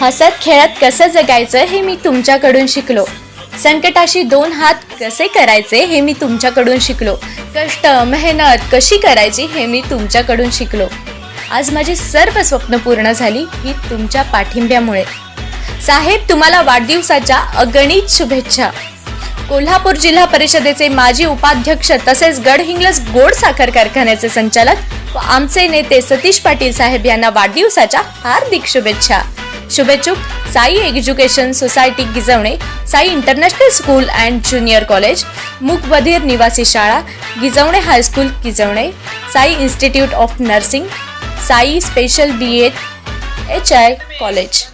हसत खेळत कसं जगायचं हे मी तुमच्याकडून शिकलो. संकटाशी दोन हात कसे करायचे हे मी तुमच्याकडून शिकलो. कष्ट मेहनत कशी करायची हे मी तुमच्याकडून शिकलो. आज माझी सर्व स्वप्न पूर्ण झाली ही तुमच्या पाठिंब्यामुळे. साहेब तुम्हाला वाढदिवसाच्या अगणित शुभेच्छा. कोल्हापूर जिल्हा परिषदेचे माजी उपाध्यक्ष तसेच गडहिंग्लज गोड साखर कारखान्याचे संचालक व आमचे नेते सतीश पाटील साहेब यांना वाढदिवसाच्या हार्दिक शुभेच्छा. शुभेच्छुक Sai education society Gijwane Sai international school and junior college मुकबधीर निवासी शाळा Gijwane high school Gijwane Sai institute of nursing Sai special B Ed H I college.